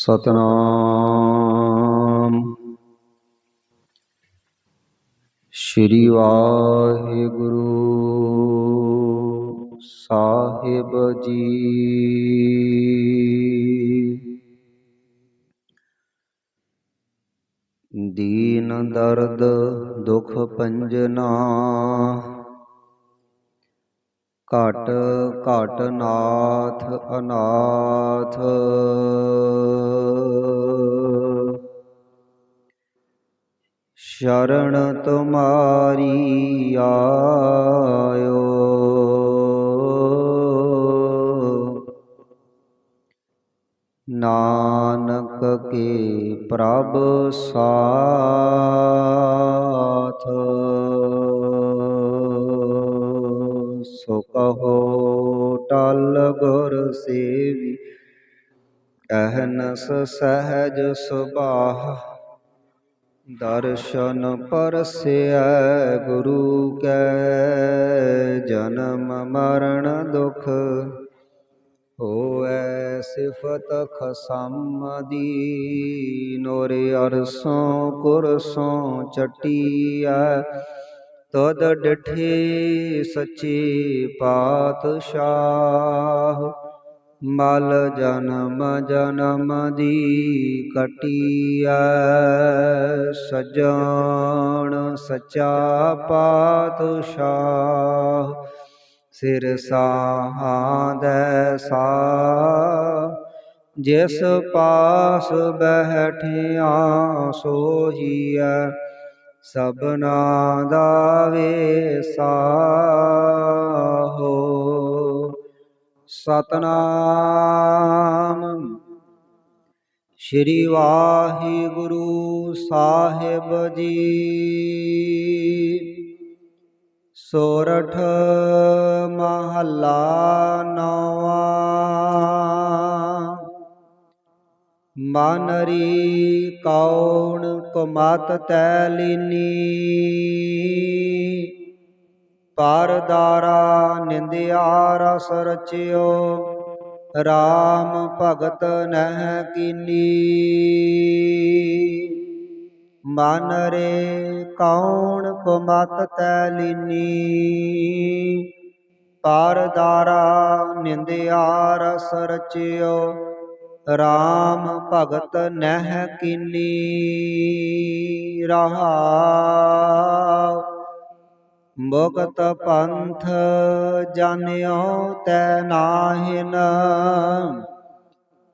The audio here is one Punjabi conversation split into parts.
ਸਤਨਾਮ। ਸ਼੍ਰੀ ਵਾਹਿਗੁਰੂ ਸਾਹਿਬ ਜੀ। ਦੀਨ ਦਰਦ ਦੁਖ ਭੰਜਨਾ ਘਟ ਘਟ ਨਾਥ ਅਨਾਥ। ਸ਼ਰਨ ਤੁਮਾਰੀ ਆਇਓ। ਨਾਨਕ ਕੇ ਪ੍ਰਭ ਸਾਥ। ਸੋ ਕਹੋ, ਟਲ ਗੁਰ ਸੇਵੀ। ਅਹਨਸ ਸਹਿਜ ਸੁਭਾਹ, ਦਰਸ਼ਨ ਪਰਸੈ ਗੁਰੂ ਕੈ, ਜਨਮ ਮਰਨ ਦੁਖ ਹੋਐ ਸਿਫਤ ਖਸਮ ਦੀ ਨੋਰੇ ਅਰਸੋਂ ਕੁਰਸੋਂ ਚਟੀਐ ਤਦ ਡਠੇ ਸੱਚੇ ਪਾਤਸ਼ਾਹ। ਮਲ ਜਨਮ ਜਨਮ ਦੀ ਕਟਿਆ ਸਜਣ ਸਚਾ ਪਾਤਸ਼ਾਹ। ਸਿਰ ਸਾਹਾਦੈ ਸਾ ਜਿਸ ਪਾਸ ਬਹਿਠਿਆ ਸੋਹੀਐ। ਸਭਨਾ ਦਾ ਵੇਸਾਹੋ ਸਤਨਾਮ ਸ਼੍ਰੀ ਵਾਹਿਗੁਰੂ ਸਾਹਿਬ ਜੀ। ਸੋਰਠ ਮਹੱਲਾ ਨੌਵਾਂ ਮਨਰੀ ਕੌਣ ਕੁਮਤ ਤੈ ਲੀਨੀ? ਪਰਦਾਰਾ ਨਿੰਦਿਆ ਰਸ ਰਚਿਓ RAM ਭਗਤ ਨਹਿ ਕੀਨੀ? ਮਨ ਰੇ ਕੌਣ ਕੁਮਤ ਤੈ ਲੀਨੀ? ਪਰਦਾਰਾ ਨਿੰਦਿਆ ਰਸ ਰਚਿਓ RAM ਭਗਤ ਨਹਿ ਕੀਨੀ, ਰਹਾਉ। ਮੁਕਤ ਪੰਥ ਜਾਣਿਓ ਤੈ ਨਾਹਿਨ,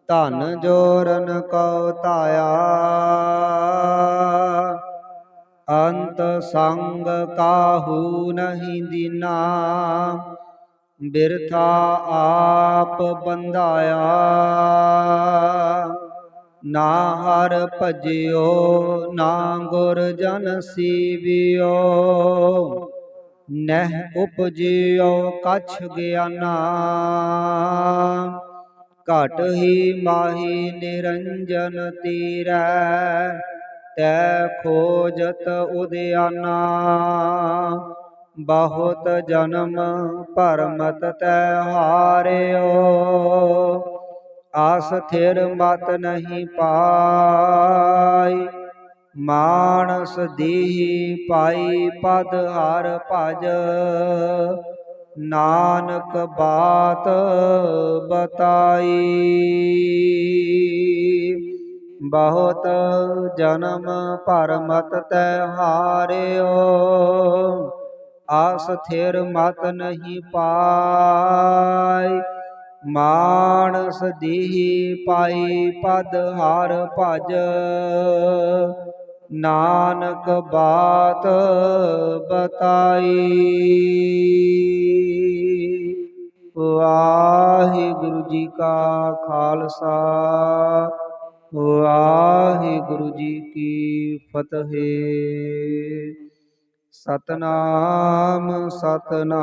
ਧਨ ਜੋਰਨ ਕਉ ਧਾਇਆ। ਅੰਤ ਸੰਗ ਕਾਹੂ ਨਹੀਂ ਦੀਨਾ। ਬਿਰਥਾ ਆਪ ਬੰਧਾਇਆ। ਨਾ ਹਰ ਭਜਿਓ, ਨਾ ਗੁਰ ਜਨ ਸੀਵਿਓ। ਨਹਿ ਉਪਜਿਓ ਕਛ ਗਿਆਨਾ। ਘਟ ਹੀ ਮਾਹੀ ਨਿਰੰਜਨ ਤੀਰੈ, ਤੈ ਖੋਜਤ ਉਦਿਆਨਾ। ਬਹੁਤ ਜਨਮ ਭਰਮਤ ਤੈ ਹਾਰਿਓ। ਆਸ ਥਿਰ ਮਤ ਨਹੀਂ ਪਾਈ। ਮਾਨਸ ਦੀਹੀ ਪਾਈ ਪਦ ਹਰ ਭਜ। ਨਾਨਕ ਬਾਤ ਬਤਾਈ। ਬਹੁਤ ਜਨਮ ਭਰਮਤ ਤੈ ਹਾਰਿਓ। ਆਸ ਥਿਰ ਮਤ ਨਹੀਂ ਪਾਈ। ਮਾਨਸ ਦੀਹੀ ਪਾਈ ਪਦ ਹਰ ਭਜ। ਨਾਨਕ ਬਾਤ ਬਤਾਈ। ਵਾਹਿਗੁਰੂ ਜੀ ਕਾ ਖਾਲਸਾ। ਵਾਹਿਗੁਰੂ ਜੀ ਕੀ ਫਤਿਹ। ਸਤਨਾਮ ਸਤਨਾਮ।